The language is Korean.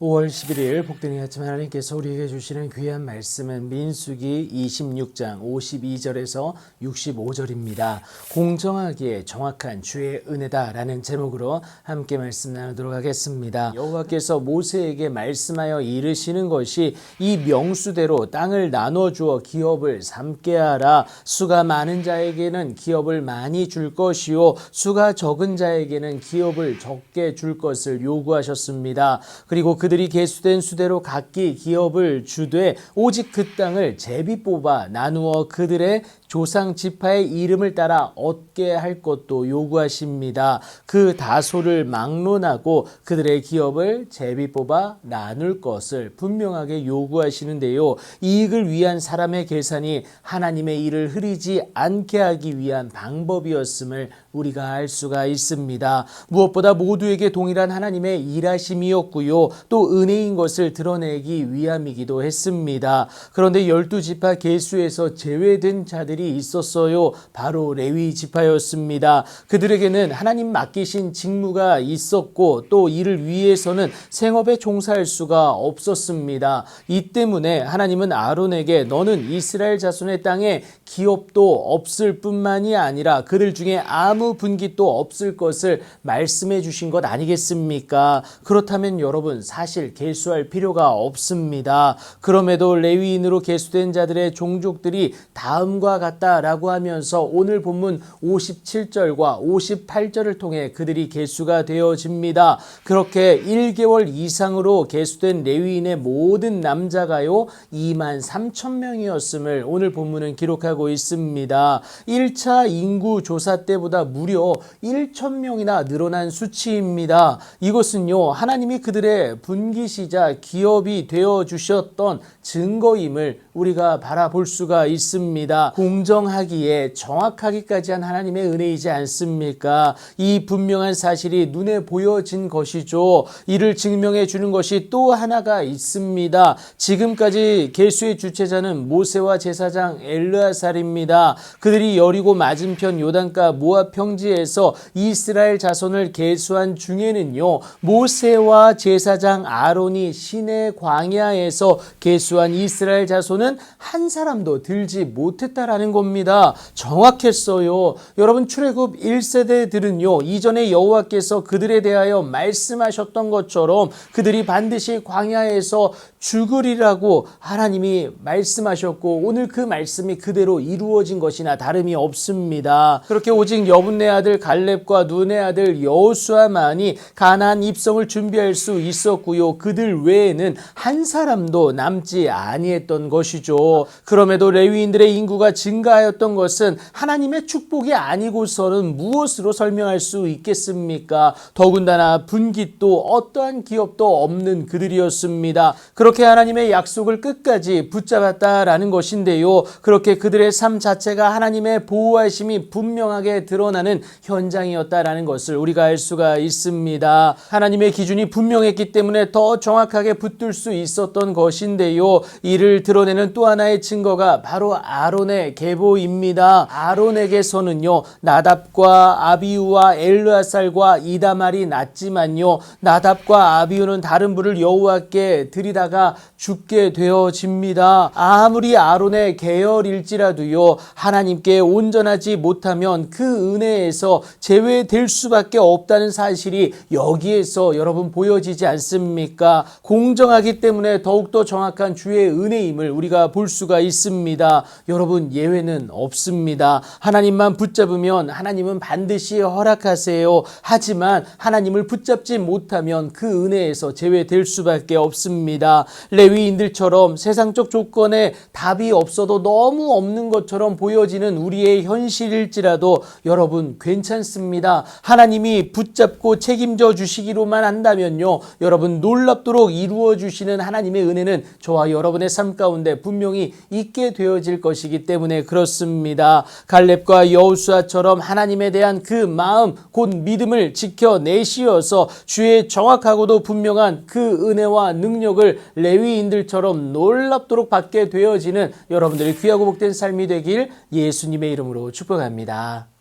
5월 11일 복되니 아침 하나님께서 우리에게 주시는 귀한 말씀은 민수기 26장 52절에서 65절입니다. 공정하기에 정확한 주의 은혜다라는 제목으로 함께 말씀 나누도록 하겠습니다. 여호와께서 모세에게 말씀하여 이르시는 것이 이 명수대로 땅을 나눠 주어 기업을 삼게 하라. 수가 많은 자에게는 기업을 많이 줄 것이요 수가 적은 자에게는 기업을 적게 줄 것을 요구하셨습니다. 그리고 그 들이 계수된 수대로 각기 기업을 주되 오직 그 땅을 제비 뽑아 나누어 그들의 조상 지파의 이름을 따라 얻게 할 것도 요구하십니다. 그 다소를 막론하고 그들의 기업을 제비 뽑아 나눌 것을 분명하게 요구하시는데요. 이익을 위한 사람의 계산이 하나님의 일을 흐리지 않게 하기 위한 방법이었음을 우리가 알 수가 있습니다. 무엇보다 모두에게 동일한 하나님의 일하심이었고요. 또 은혜인 것을 드러내기 위함이기도 했습니다. 그런데 열두 지파 계수에서 제외된 자들이 있었어요. 바로 레위 지파였습니다. 그들에게는 하나님 맡기신 직무가 있었고 또 이를 위해서는 생업에 종사할 수가 없었습니다. 이 때문에 하나님은 아론에게 너는 이스라엘 자손의 땅에 기업도 없을 뿐만이 아니라 그들 중에 아무 분깃도 없을 것을 말씀해 주신 것 아니겠습니까? 그렇다면 여러분 사실 계수할 필요가 없습니다. 그럼에도 레위인으로 계수된 자들의 종족들이 다음과 같 다라고 하면서 오늘 본문 57절과 58절을 통해 그들이 계수가 되어집니다. 그렇게 1개월 이상으로 계수된 레위인의 모든 남자가요 2만 3천 명이었음을 오늘 본문은 기록하고 있습니다. 1차 인구 조사 때보다 무려 1천 명이나 늘어난 수치입니다. 이것은요 하나님이 그들의 분기시자 기업이 되어 주셨던 증거임을 우리가 바라볼 수가 있습니다. 공 정하기에 정확하기까지 한 하나님의 은혜이지 않습니까? 이 분명한 사실이 눈에 보여진 것이죠. 이를 증명해 주는 것이 또 하나가 있습니다. 지금까지 계수의 주체자는 모세와 제사장 엘르아살입니다. 그들이 여리고 맞은편 요단가 모압 평지에서 이스라엘 자손을 계수한 중에는요. 모세와 제사장 아론이 시내 광야에서 계수한 이스라엘 자손은 한 사람도 들지 못했다라는 겁니다. 정확했어요. 여러분 출애굽 1세대들은요. 이전에 여호와께서 그들에 대하여 말씀하셨던 것처럼 그들이 반드시 광야에서 죽으리라고 하나님이 말씀하셨고 오늘 그 말씀이 그대로 이루어진 것이나 다름이 없습니다. 그렇게 오직 여분네 아들 갈렙과 눈의 아들 여호수아만이 가나안 입성을 준비할 수 있었고요. 그들 외에는 한 사람도 남지 아니했던 것이죠. 그럼에도 레위인들의 인구가 증 가하였던 것은 하나님의 축복이 아니고서는 무엇으로 설명할 수 있겠습니까? 더군다나 분깃도 어떠한 기업도 없는 그들이었습니다. 그렇게 하나님의 약속을 끝까지 붙잡았다라는 것인데요. 그렇게 그들의 삶 자체가 하나님의 보호하심이 분명하게 드러나는 현장이었다라는 것을 우리가 알 수가 있습니다. 하나님의 기준이 분명했기 때문에 더 정확하게 붙들 수 있었던 것인데요. 이를 드러내는 또 하나의 증거가 바로 아론의 계보입니다. 아론에게서는요. 나답과 아비우와 엘르아살과 이다말이 났지만요. 나답과 아비우는 다른 불을 여호와께 드리다가 죽게 되어집니다. 아무리 아론의 계열일지라도요. 하나님께 온전하지 못하면 그 은혜에서 제외될 수밖에 없다는 사실이 여기에서 여러분 보여지지 않습니까? 공정하기 때문에 더욱더 정확한 주의 은혜임을 우리가 볼 수가 있습니다. 여러분 예외 는 없습니다. 하나님만 붙잡으면 하나님은 반드시 허락하세요. 하지만 하나님을 붙잡지 못하면 그 은혜에서 제외될 수밖에 없습니다. 레위인들처럼 세상적 조건에 답이 없어도 너무 없는 것처럼 보여지는 우리의 현실일지라도 여러분 괜찮습니다. 하나님이 붙잡고 책임져 주시기로만 한다면요. 여러분 놀랍도록 이루어 주시는 하나님의 은혜는 저와 여러분의 삶 가운데 분명히 있게 되어질 것이기 때문에 그렇습니다. 갈렙과 여호수아처럼 하나님에 대한 그 마음 곧 믿음을 지켜내시어서 주의 정확하고도 분명한 그 은혜와 능력을 레위인들처럼 놀랍도록 받게 되어지는 여러분들의 귀하고 복된 삶이 되길 예수님의 이름으로 축복합니다.